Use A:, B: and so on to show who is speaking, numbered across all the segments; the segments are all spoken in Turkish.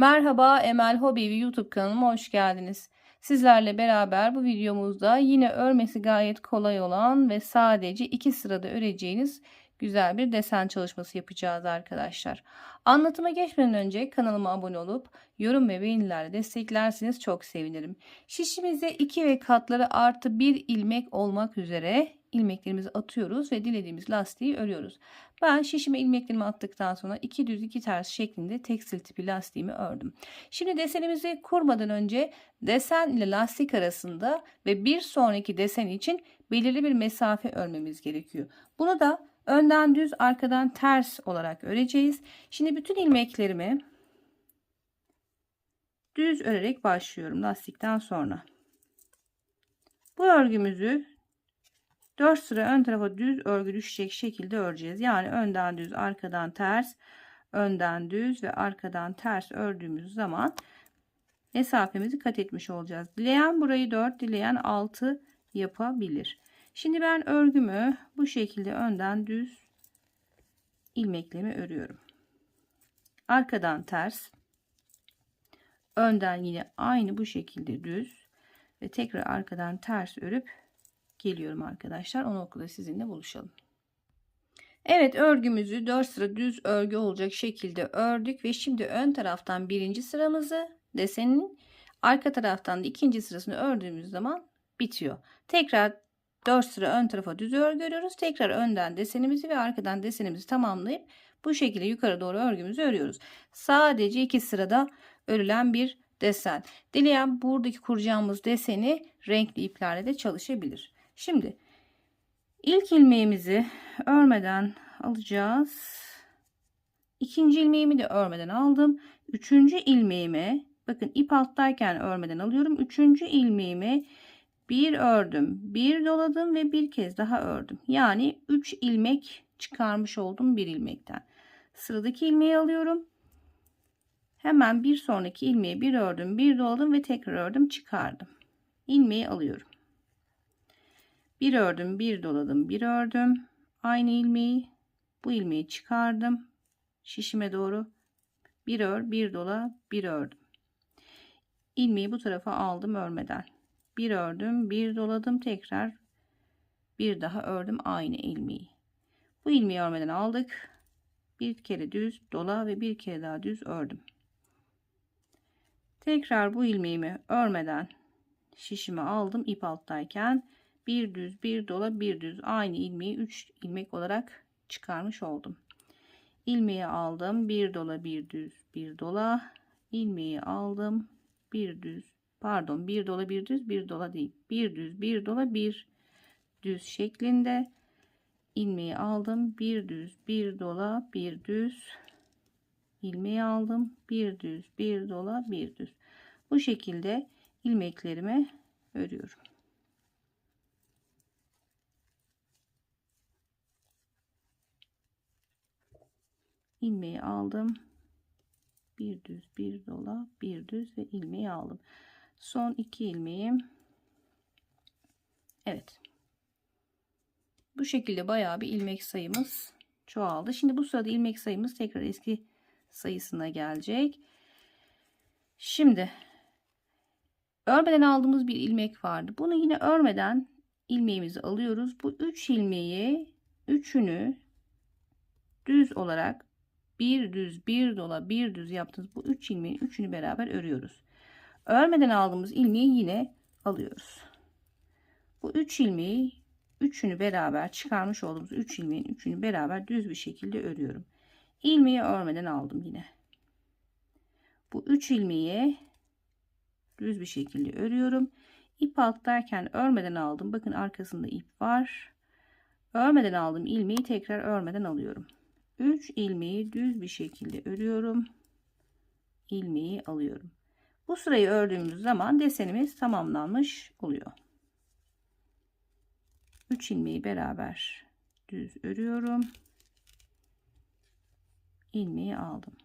A: Merhaba Emel Hobi ve YouTube kanalıma hoş geldiniz. Sizlerle beraber bu videomuzda yine örmesi gayet kolay olan ve sadece iki sırada öreceğiniz güzel bir desen çalışması yapacağız arkadaşlar. Anlatıma geçmeden önce kanalıma abone olup yorum ve beğenilerle desteklerseniz çok sevinirim. Şişimize 2 ve katları artı 1 ilmek olmak üzere ilmeklerimizi atıyoruz ve dilediğimiz lastiği örüyoruz. Ben şişime ilmeklerimi attıktan sonra iki düz iki ters şeklinde tekstil tipi lastiğimi ördüm. Şimdi desenimizi kurmadan önce desen ile lastik arasında ve bir sonraki desen için belirli bir mesafe örmemiz gerekiyor. Bunu da önden düz arkadan ters olarak öreceğiz. Şimdi bütün ilmeklerimi düz örerek başlıyorum lastikten sonra. Bu örgümüzü 4 sıra ön tarafa düz örgü düşecek şekilde öreceğiz. Yani önden düz, arkadan ters, önden düz ve arkadan ters ördüğümüz zaman mesafemizi kat etmiş olacağız. Dileyen burayı 4, dileyen 6 yapabilir. Şimdi ben örgümü bu şekilde önden düz ilmeklerimi örüyorum. Arkadan ters, önden yine aynı bu şekilde düz ve tekrar arkadan ters örüp geliyorum arkadaşlar. O noktada sizinle buluşalım. Evet örgümüzü 4 sıra düz örgü olacak şekilde ördük ve şimdi ön taraftan birinci sıramızı desenin arka taraftan da ikinci sırasını ördüğümüz zaman bitiyor. Tekrar 4 sıra ön tarafa düz örgü örüyoruz. Tekrar önden desenimizi ve arkadan desenimizi tamamlayıp bu şekilde yukarı doğru örgümüzü örüyoruz. Sadece iki sırada örülen bir desen. Dileyen buradaki kuracağımız deseni renkli iplerle de çalışabilir. Şimdi ilk ilmeğimizi örmeden alacağız. İkinci ilmeğimi de örmeden aldım. Üçüncü ilmeğime bakın ip alttayken örmeden alıyorum. Üçüncü ilmeğime bir ördüm, bir doladım ve bir kez daha ördüm. Yani 3 ilmek çıkarmış oldum bir ilmekten. Sıradaki ilmeği alıyorum. Hemen bir sonraki ilmeği bir ördüm, bir doladım ve tekrar ördüm, çıkardım. İlmeği alıyorum. Bir ördüm, bir doladım, bir ördüm. Aynı ilmeği bu ilmeği çıkardım. Şişime doğru bir ör, bir dola, bir ördüm. İlmeği bu tarafa aldım örmeden. Bir ördüm, bir doladım, tekrar bir daha ördüm aynı ilmeği. Bu ilmeği örmeden aldık. Bir kere düz dola ve bir kere daha düz ördüm. Tekrar bu ilmeğimi örmeden şişime aldım ip alttayken bir düz bir dola bir düz. Aynı ilmeği 3 ilmek olarak çıkarmış oldum. İlmeği aldım. Bir dola bir düz bir dola. İlmeği aldım. Bir düz pardon bir dola bir düz bir dola değil. Bir düz bir dola bir düz şeklinde ilmeği aldım. Bir düz bir dola bir düz ilmeği aldım. Bir düz bir dola bir düz. Bu şekilde ilmeklerimi örüyorum ilmeği aldım. Bir düz bir dola bir düz ve ilmeği aldım. Son iki ilmeğim. Evet. Bu şekilde bayağı bir ilmek sayımız çoğaldı. Şimdi bu sırada ilmek sayımız tekrar eski sayısına gelecek. Şimdi örmeden aldığımız bir ilmek vardı. Bunu yine örmeden ilmeğimizi alıyoruz. Bu üç ilmeği üçünü düz olarak bir düz bir dola bir düz yaptığımız bu üç ilmeğin üçünü beraber örüyoruz. Örmeden aldığımız ilmeği yine alıyoruz. Bu üç ilmeği üçünü beraber çıkarmış olduğumuz üç ilmeğin üçünü beraber düz bir şekilde örüyorum. İlmeği örmeden aldım yine. Bu üç ilmeği düz bir şekilde örüyorum. İp alttayken örmeden aldım. Bakın arkasında ip var. Örmeden aldığım ilmeği tekrar örmeden alıyorum 3 ilmeği düz bir şekilde örüyorum. ilmeği alıyorum. Bu sırayı ördüğümüz zaman desenimiz tamamlanmış oluyor. 3 ilmeği beraber düz örüyorum. ilmeği aldım.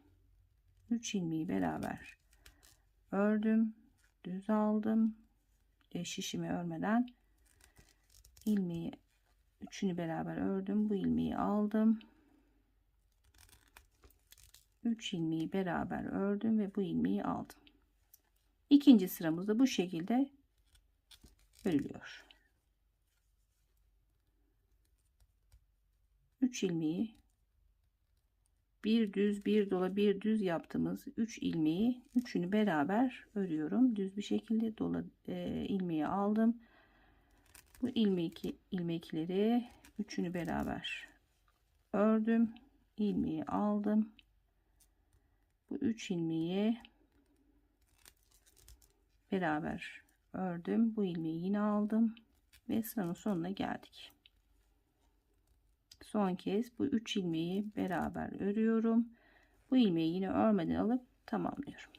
A: 3 ilmeği beraber ördüm. Düz aldım. Şişimi örmeden ilmeği üçünü beraber ördüm. Bu ilmeği aldım. 3 ilmeği beraber ördüm ve bu ilmeği aldım. İkinci sıramızda bu şekilde örülüyor. 3 ilmeği bir düz bir dola bir düz yaptığımız 3 ilmeği üçünü beraber örüyorum. Düz bir şekilde dola e, ilmeği aldım. Bu ilmek ilmekleri üçünü beraber ördüm. ilmeği aldım. Bu 3 ilmeği beraber ördüm. Bu ilmeği yine aldım ve sıranın sonuna geldik. Son kez bu 3 ilmeği beraber örüyorum. Bu ilmeği yine örmeden alıp tamamlıyorum.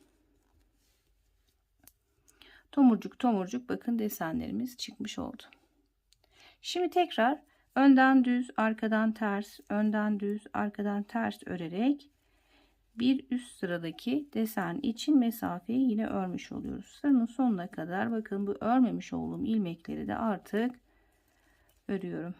A: Tomurcuk tomurcuk bakın desenlerimiz çıkmış oldu. Şimdi tekrar önden düz, arkadan ters, önden düz, arkadan ters örerek bir üst sıradaki desen için mesafeyi yine örmüş oluyoruz. Sıranın sonuna kadar bakın bu örmemiş olduğum ilmekleri de artık örüyorum.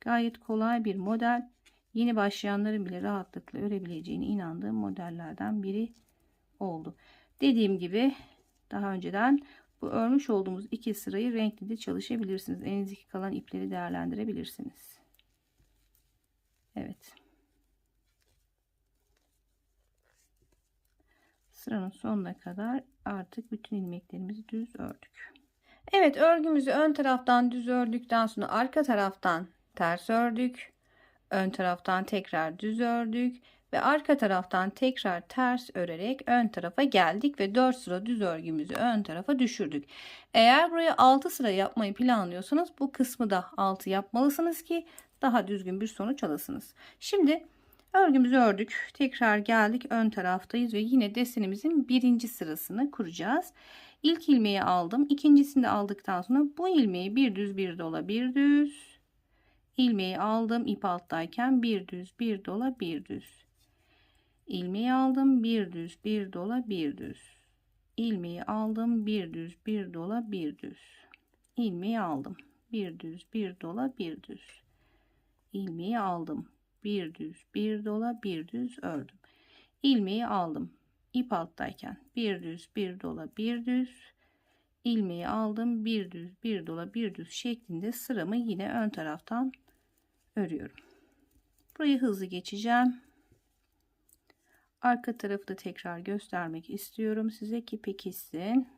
A: Gayet kolay bir model. Yeni başlayanların bile rahatlıkla örebileceğine inandığım modellerden biri oldu. Dediğim gibi daha önceden bu örmüş olduğumuz iki sırayı renkli de çalışabilirsiniz. Elinizdeki kalan ipleri değerlendirebilirsiniz. Evet. Sıranın sonuna kadar artık bütün ilmeklerimizi düz ördük. Evet örgümüzü ön taraftan düz ördükten sonra arka taraftan ters ördük. Ön taraftan tekrar düz ördük ve arka taraftan tekrar ters örerek ön tarafa geldik ve 4 sıra düz örgümüzü ön tarafa düşürdük. Eğer buraya 6 sıra yapmayı planlıyorsanız bu kısmı da 6 yapmalısınız ki daha düzgün bir sonuç alasınız. Şimdi örgümüzü ördük. Tekrar geldik ön taraftayız ve yine desenimizin birinci sırasını kuracağız. İlk ilmeği aldım. İkincisini de aldıktan sonra bu ilmeği bir düz bir dola bir düz ilmeği aldım ip alttayken bir düz bir dola bir düz ilmeği aldım bir düz bir dola bir düz. İlmeği aldım bir düz bir dola bir düz. İlmeği aldım bir düz bir dola bir düz. İlmeği aldım bir düz bir dola bir düz ördüm. İlmeği aldım ip alttayken bir düz bir dola bir düz. İlmeği aldım bir düz bir dola bir düz şeklinde sıramı yine ön taraftan örüyorum. Burayı hızlı geçeceğim. Arka tarafı da tekrar göstermek istiyorum size ki pekişsin.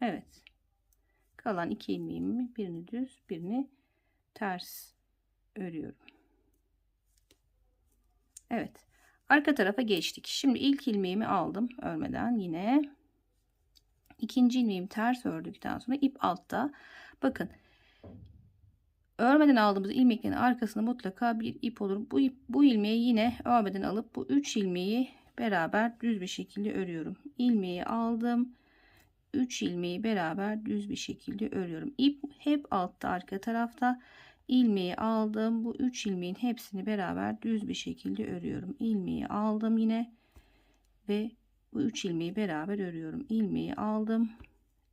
A: Evet. Kalan iki ilmeğimi birini düz birini ters örüyorum. Evet. Arka tarafa geçtik. Şimdi ilk ilmeğimi aldım örmeden yine. İkinci ilmeğimi ters ördükten sonra ip altta. Bakın örmeden aldığımız ilmeklerin arkasında mutlaka bir ip olur. Bu ip, bu ilmeği yine örmeden alıp bu üç ilmeği beraber düz bir şekilde örüyorum. İlmeği aldım. 3 ilmeği beraber düz bir şekilde örüyorum. İp hep altta arka tarafta ilmeği aldım. Bu 3 ilmeğin hepsini beraber düz bir şekilde örüyorum. ilmeği aldım yine ve bu 3 ilmeği beraber örüyorum. ilmeği aldım.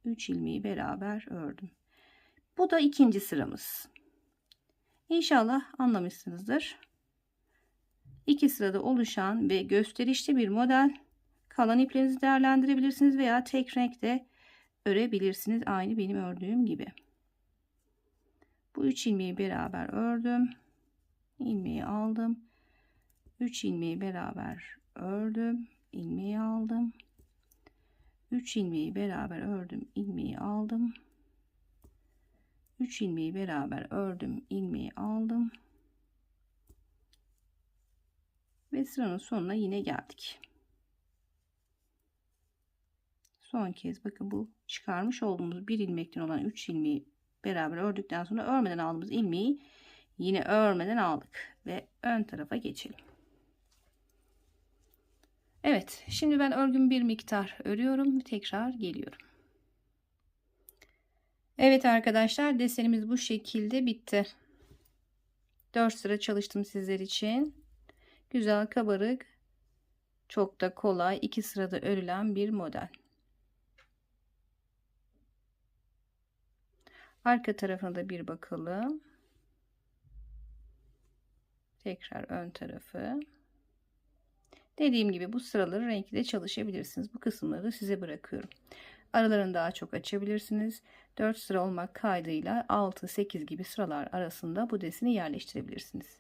A: 3 ilmeği beraber ördüm. Bu da ikinci sıramız. İnşallah anlamışsınızdır. İki sırada oluşan ve gösterişli bir model. Kalan iplerinizi değerlendirebilirsiniz veya tek renkte örebilirsiniz. Aynı benim ördüğüm gibi. Bu 3 ilmeği beraber ördüm. ilmeği aldım. 3 ilmeği beraber ördüm. İlmeği aldım. 3 ilmeği beraber ördüm. ilmeği aldım. 3 ilmeği beraber ördüm. ilmeği aldım. Ve sıranın sonuna yine geldik. Son kez bakın bu çıkarmış olduğumuz bir ilmekten olan 3 ilmeği beraber ördükten sonra örmeden aldığımız ilmeği yine örmeden aldık ve ön tarafa geçelim. Evet şimdi ben örgümü bir miktar örüyorum tekrar geliyorum. Evet arkadaşlar desenimiz bu şekilde bitti. 4 sıra çalıştım sizler için. Güzel kabarık. Çok da kolay. iki sırada örülen bir model. Arka tarafına da bir bakalım. Tekrar ön tarafı. Dediğim gibi bu sıraları renkli de çalışabilirsiniz. Bu kısımları da size bırakıyorum. Aralarını daha çok açabilirsiniz. 4 sıra olmak kaydıyla 6-8 gibi sıralar arasında bu deseni yerleştirebilirsiniz.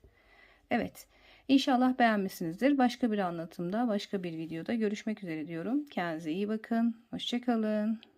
A: Evet. İnşallah beğenmişsinizdir. Başka bir anlatımda, başka bir videoda görüşmek üzere diyorum. Kendinize iyi bakın. Hoşçakalın.